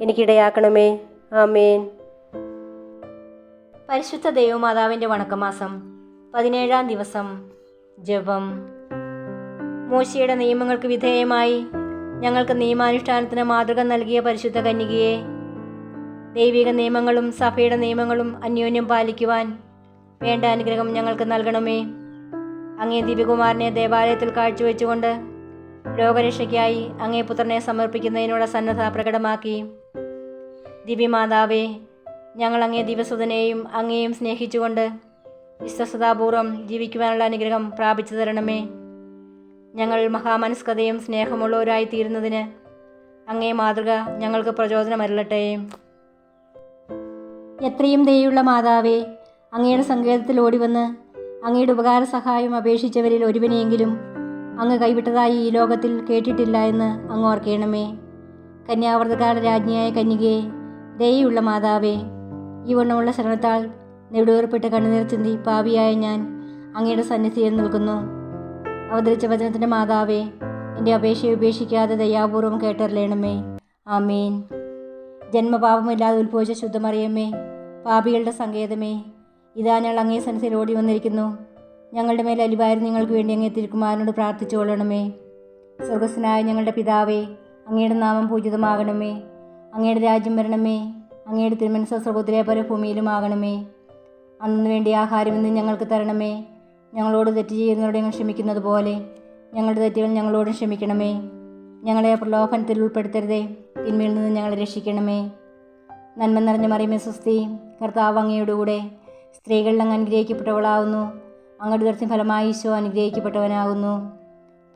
എനിക്കിടയാക്കണമേ. ആമേൻ. പരിശുദ്ധ ദൈവമാതാവിന്റെ വണക്കമാസം പതിനേഴാം ദിവസം ജപം. മോശിയുടെ നിയമങ്ങൾക്ക് വിധേയമായി ഞങ്ങൾക്ക് നിയമാനുഷ്ഠാനത്തിന് മാതൃക നൽകിയ പരിശുദ്ധ കന്യകയെ ദൈവിക നിയമങ്ങളും സഭയുടെ നിയമങ്ങളും അന്യോന്യം പാലിക്കുവാൻ വേണ്ട അനുഗ്രഹം ഞങ്ങൾക്ക് നൽകണമേ. അങ്ങേ ദിവ്യകുമാരനെ ദേവാലയത്തിൽ കാഴ്ചവെച്ചുകൊണ്ട് ലോകരക്ഷയ്ക്കായി അങ്ങേ പുത്രനെ സമർപ്പിക്കുന്നതിനുള്ള സന്നദ്ധ പ്രകടമാക്കി ദിവ്യമാതാവേ ഞങ്ങൾ അങ്ങേ ദിവസുതനെയും അങ്ങേയും സ്നേഹിച്ചുകൊണ്ട് വിശ്വസതാപൂർവം ജീവിക്കുവാനുള്ള അനുഗ്രഹം പ്രാപിച്ചു തരണമേ. ഞങ്ങൾ മഹാമനസ്കതയും സ്നേഹമുള്ളവരായി തീരുന്നതിന് അങ്ങേ മാതൃക ഞങ്ങൾക്ക് പ്രചോദനമരുളട്ടെ. എത്രയും ദയുള്ള മാതാവേ അങ്ങയുടെ സങ്കേതത്തിൽ ഓടിവന്ന് അങ്ങയുടെ ഉപകാര സഹായം അപേക്ഷിച്ചവരിൽ ഒരുവനെയെങ്കിലും അങ്ങ് കൈവിട്ടതായി ഈ ലോകത്തിൽ കേട്ടിട്ടില്ല എന്ന് അങ്ങ് ഓർക്കണമേ. കന്യാവർത്തകാല രാജ്ഞിയായ കന്യകയെ ദയുള്ള മാതാവേ ഈ വണ്ണമുള്ള ശരണത്താൽ നെടുവേർപ്പെട്ട് കണ്ണുനീർ ചിന്തി പാപിയായ ഞാൻ അങ്ങയുടെ സന്നിധിയിൽ നിൽക്കുന്നു. അവതരിച്ച വചനത്തിന്റെ മാതാവേ എന്റെ അപേക്ഷയെ ഉപേക്ഷിക്കാതെ ദയാപൂർവം കേട്ടറിയണമേ. ആമീൻ. ജന്മപാപമില്ലാതെ ഉത്ഭവിച്ച ശുദ്ധമറിയമ്മേ പാപികളുടെ സങ്കേതമേ ഇതാ ഞങ്ങൾ അങ്ങേ സന്നിധിയിൽ ഓടി വന്നിരിക്കുന്നു. ഞങ്ങളുടെ മേൽ അലിവായിരുന്നു നിങ്ങൾക്ക് വേണ്ടി അങ്ങേ തിരുക്കുമാരനോട് പ്രാർത്ഥിച്ചുകൊള്ളണമേ. കൊള്ളണമേ സ്വർഗസ്വനായ ഞങ്ങളുടെ പിതാവേ അങ്ങയുടെ നാമം പൂജിതമാകണമേ. അങ്ങയുടെ രാജ്യം വരണമേ. അങ്ങയുടെ തിരുമനസ സ്വർഗത്തിലെ ഭൂമിയിലുമാകണമേ അന്നു വേണ്ടി ആഹാരം ഞങ്ങൾക്ക് തരണമേ. ഞങ്ങളോട് തെറ്റ് ചെയ്യുന്നവരോട് ഞങ്ങൾ ക്ഷമിക്കുന്നത് പോലെ ഞങ്ങളുടെ തെറ്റുകൾ ഞങ്ങളോടും ക്ഷമിക്കണമേ. ഞങ്ങളെ പ്രലോഭനത്തിൽ ഉൾപ്പെടുത്തരുതേ. തിന്മയിൽ നിന്ന് ഞങ്ങളെ രക്ഷിക്കണമേ. നന്മ നിറഞ്ഞ മറിയമേ സുസ്തി കർത്താവ് അങ്ങയുടെ കൂടെ സ്ത്രീകളിൽ അങ്ങ് അനുഗ്രഹിക്കപ്പെട്ടവളാവുന്നു. അങ്ങയുടെ ദർശനം ഫലമായി ഈശോ അനുഗ്രഹിക്കപ്പെട്ടവനാകുന്നു.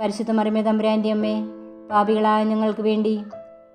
പരിശുദ്ധ മറിമേ തമ്പുരാന്റെ അമ്മേ പാപികളായ ഞങ്ങൾക്ക് വേണ്ടി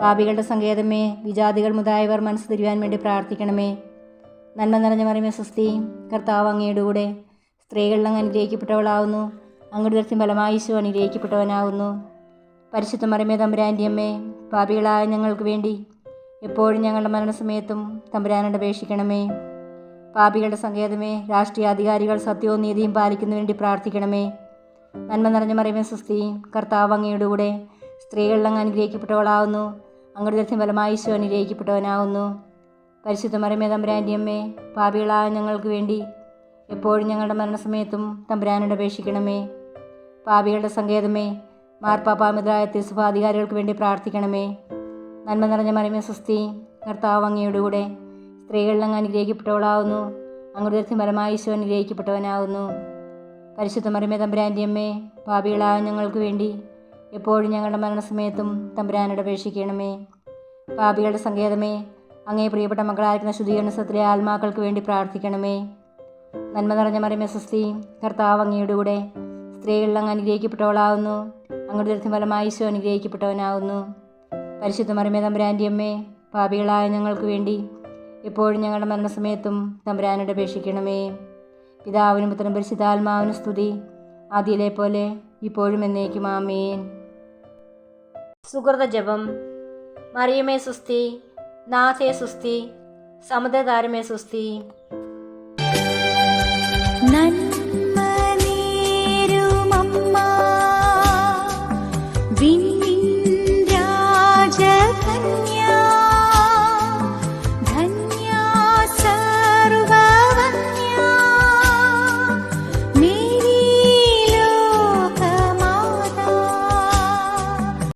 പാപികളുടെ സങ്കേതമേ വിജാതികൾ മുതായവർ മനസ്സ് തിരുവാൻ വേണ്ടി പ്രാർത്ഥിക്കണമേ. നന്മ നിറഞ്ഞ മറിയമേ സ്വസ്തി കർത്താവ് അങ്ങയുടെ കൂടെ സ്ത്രീകളിൽ അങ്ങ് അനുഗ്രഹിക്കപ്പെട്ടവളാവുന്നു. അങ്ങോട്ട് ദർശനം ഫലമായി അനുഗ്രഹിക്കപ്പെട്ടവനാവുന്നു. പരിശുദ്ധ മറിയമേ തമ്പുരാന്റെ അമ്മേ പാപികളായ ഞങ്ങൾക്ക് വേണ്ടി എപ്പോഴും ഞങ്ങളുടെ മരണസമയത്തും തമ്പുരാനോട് അപേക്ഷിക്കണമേ. പാപികളുടെ സങ്കേതമേ രാഷ്ട്രീയ അധികാരികൾ സത്യവും നീതിയും പാലിക്കുന്നതിന് വേണ്ടി പ്രാർത്ഥിക്കണമേ. നന്മ നിറഞ്ഞ മറിയമേ സ്വസ്തി കർത്താവ് അങ്ങയുടെ കൂടെ സ്ത്രീകളിൽ അങ്ങ് അനുഗ്രഹിക്കപ്പെട്ടവളാവുന്നു. ദർശനം ഫലമായി ഈശോ അനുഗ്രഹിക്കപ്പെട്ടവനാകുന്നു. പരിശുദ്ധ മരമേ തമ്പുരാന്റെ അമ്മേ പാപികളായ ഞങ്ങൾക്ക് വേണ്ടി എപ്പോഴും ഞങ്ങളുടെ മരണസമയത്തും തമ്പുരാനോട് അപേക്ഷിക്കണമേ. പാപികളുടെ സങ്കേതമേ മാർപ്പാപ്പാമിതരായ തിരുസഭാധികാരികൾക്ക് വേണ്ടി പ്രാർത്ഥിക്കണമേ. നന്മ നിറഞ്ഞ മരമേ സ്വസ്തി കർത്താവ് അങ്ങയുടെ കൂടെ സ്ത്രീകളിൽ അങ്ങ് അനുഗ്രഹിക്കപ്പെട്ടവളാവുന്നു അങ്ങോട്ട് ഫലമായി ഈശോ അനുഗ്രഹിക്കപ്പെട്ടവനാകുന്നു. പരിശുദ്ധ മരമേ തമ്പുരാന്റെ അമ്മേ പാപികളായ ഞങ്ങൾക്ക് വേണ്ടി എപ്പോഴും ഞങ്ങളുടെ മരണസമയത്തും തമ്പുരാനോട് അപേക്ഷിക്കണമേ. പാപികളുടെ സങ്കേതമേ അങ്ങേ പ്രിയപ്പെട്ട മക്കളായിരിക്കുന്ന ശുദ്ധീകരണത്തിലെ ആത്മാക്കൾക്ക് വേണ്ടി പ്രാർത്ഥിക്കണമേ. നന്മ നിറഞ്ഞ മറിയമേ സ്വസ്തി കർത്താവ് അങ്ങയുടെ കൂടെ സ്ത്രീകളിൽ അങ്ങ് അനുഗ്രഹിക്കപ്പെട്ടവളാവുന്നു. അങ്ങയുടെ ദൃശ്യം ഫലമായി ഈശോ അനുഗ്രഹിക്കപ്പെട്ടവനാവുന്നു. പരിശുദ്ധ മറിയമേ തമ്പുരാന്റെ അമ്മേ പാപികളായ ഞങ്ങൾക്ക് വേണ്ടി എപ്പോഴും ഞങ്ങളുടെ മരണസമയത്തും തമ്പുരാനോട് അപേക്ഷിക്കണമേ. പിതാവിനും പുത്രനും പരിശുദ്ധാത്മാവിനും സ്തുതി ആദ്യയിലെ പോലെ ഇപ്പോഴും എന്നേക്കും ആമേൻ. സുഹൃതജപം മറിയമേ സുസ്തി നാഥേ സുസ്തി സമതതാരമേ സുസ്തി നന്ദി.